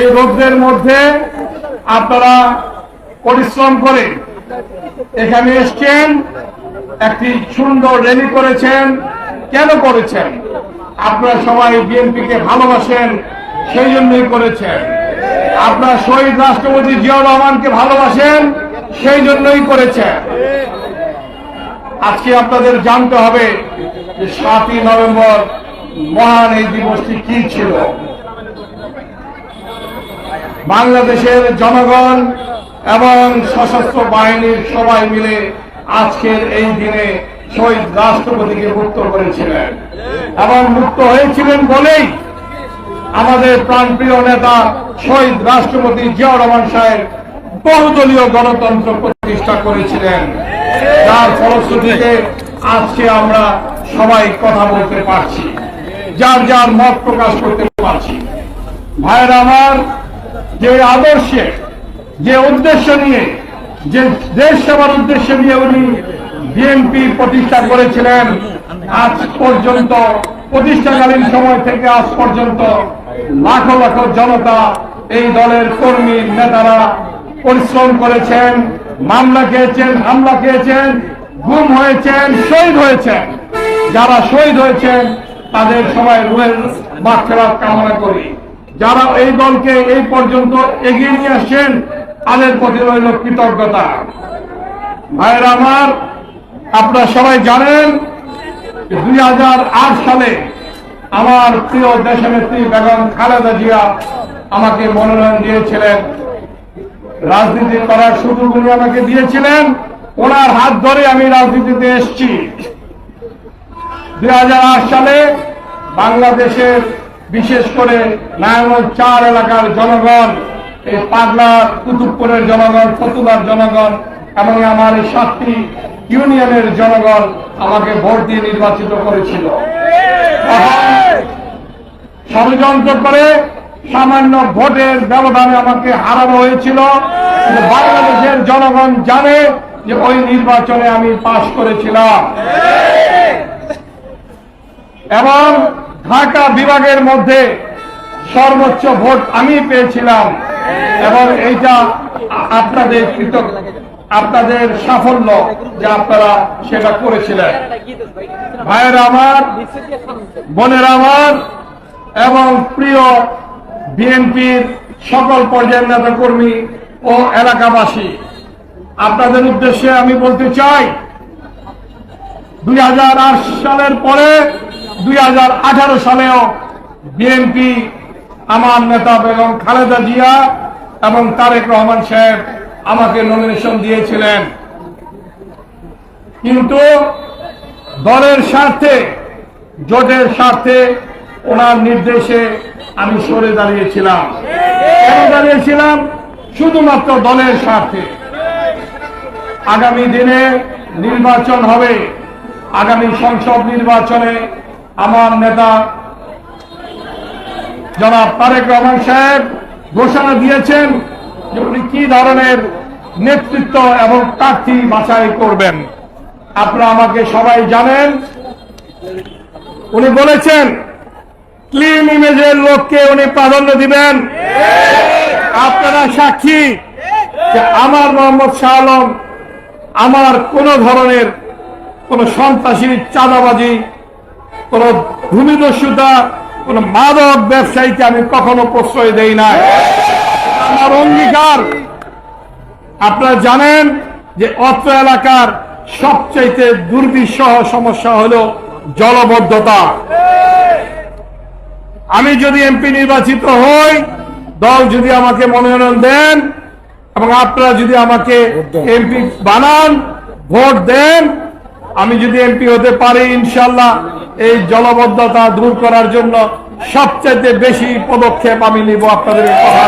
এই রোগদের মধ্যে আপনারা পরিশ্রম করে এখানে এসছেন, একটি সুন্দর র্যালি করেছেন। কেন করেছেন? আপনারা সবাই বিএনপিকে ভালোবাসেন, সেই জন্যই করেছেন। আপনারা শহীদ রাষ্ট্রপতি জিয়াউর রহমানকে ভালোবাসেন, সেই জন্যই করেছেন। আজকে আপনাদের জানতে হবে যে সাতই নভেম্বর মহান এই দিবসটি কি ছিল। বাংলাদেশের জনগণ এবং সশস্ত্র বাহিনীর সবাই মিলে আজকের এই দিনে শহীদ রাষ্ট্রপতিকে মুক্ত করেছিলেন। এবং মুক্ত হয়েছিলেন বলেই আমাদের প্রাণপ্রিয় নেতা শহীদ রাষ্ট্রপতি জিয়াউর রহমান সাহেব বহুদলীয় গণতন্ত্র প্রতিষ্ঠা করেছিলেন। যার ফলশ্রুতিতে আজকে আমরা সবাই কথা বলতে পারছি, যার যার মত প্রকাশ করতে পারছি। ভাইয়ের আমার যে আদর্শে, যে উদ্দেশ্য নিয়ে, যে দেশ সেবার উদ্দেশ্য নিয়ে উনি বিএনপি প্রতিষ্ঠা করেছিলেন, আজ পর্যন্ত, প্রতিষ্ঠাকালীন সময় থেকে আজ পর্যন্ত লাখো লাখো জনতা এই দলের কর্মী নেতারা পরিশ্রম করেছেন, মামলা খেয়েছেন, হামলা খেয়েছেন, গুম হয়েছেন, শহীদ হয়েছেন। যারা শহীদ হয়েছেন, তাদের সবাই রুহের মাক্ষেরাত কামনা করি। যারা এই দলকে এই পর্যন্ত এগিয়ে নিয়ে আসছেন, তাদের প্রতি রইল কৃতজ্ঞতা। ভাইয়ের আমার, আপনারা সবাই জানেন দুই হাজার আট সালে আমার প্রিয় দেশনেত্রী বেগম খালেদা জিয়া আমাকে মনোনয়ন দিয়েছিলেন। রাজনীতি করার সুযোগ উনি আমাকে দিয়েছিলেন। ওনার হাত ধরে আমি রাজনীতিতে এসেছি। দুই সালে বাংলাদেশের বিশেষ করে নারায়ণ চার এলাকার জনগণ, এই পাগলা কুতুবপুরের জনগণ, ফতুলার জনগণ এবং আমার এই সাতটি ইউনিয়নের জনগণ আমাকে ভোট দিয়ে নির্বাচিত করেছিল। ষড়যন্ত্র করে সামান্য ভোটের ব্যবধানে আমাকে হারানো হয়েছিল। বাংলাদেশের জনগণ জানে যে ওই নির্বাচনে আমি পাশ করেছিলাম। এবং ঢাকা বিভাগের মধ্যে সর্বোচ্চ ভোট আমি পেয়েছিলাম এবং এইটা আপনাদের কৃতজ্ঞ আপনাদের সাফল্য যে আপনারা সেটা করেছিলেন। ভাইয়ের আমার, বোনের আমার এবং প্রিয় বিএনপির সকল পর্যায়ের নেতা কর্মী ও এলাকাবাসী, আপনাদের উদ্দেশ্যে আমি বলতে চাই, দুই হাজার আট সালের পরে দুই হাজার আঠারো সালেও বিএনপি আমার নেতা বেগম খালেদা জিয়া এবং তারেক রহমান সাহেব আমাকে নমিনেশন দিয়েছিলেন। কিন্তু দলের স্বার্থে, জোটের স্বার্থে ওনার নির্দেশে আমি সরে দাঁড়িয়েছিলাম। দাঁড়িয়েছিলাম? শুধুমাত্র দলের স্বার্থে। আগামী দিনে নির্বাচন হবে। আগামী সংসদ নির্বাচনে আমার নেতা জনাব তারেক রহমান সাহেব ঘোষণা দিয়েছেন যে উনি কি ধরনের নেতৃত্ব এবং প্রার্থী বাছাই করবেন। আপনারা আমাকে সবাই জানেন, উনি বলেছেন ক্লিন ইমেজের লোককে উনি প্রাধান্য দিবেন। আপনারা সাক্ষী যে আমার মোহাম্মদ শাহ আলম আমার কোন ধরনের কোন সন্ত্রাসী, চাঁদাবাজি কোন ভূমিদস্যুতা কোন মাদক ব্যবসায়ীকে আমি কখনো প্রশ্রয় দেই না আমার অঙ্গীকার আপনারা জানেন যে অত্র এলাকার সবচাইতে দুর্বিষহ সমস্যা হল জলবদ্ধতা। আমি যদি এমপি নির্বাচিত হই দল যদি আমাকে মনোনয়ন দেন এবং আপনারা যদি আমাকে এমপি বানান ভোট দেন আমি যদি এমপি হতে পারি ইনশাল্লাহ এই জলবদ্ধতা দূর করার জন্য সবচেয়ে বেশি পদক্ষেপ আমি নিব আপনাদের কথা।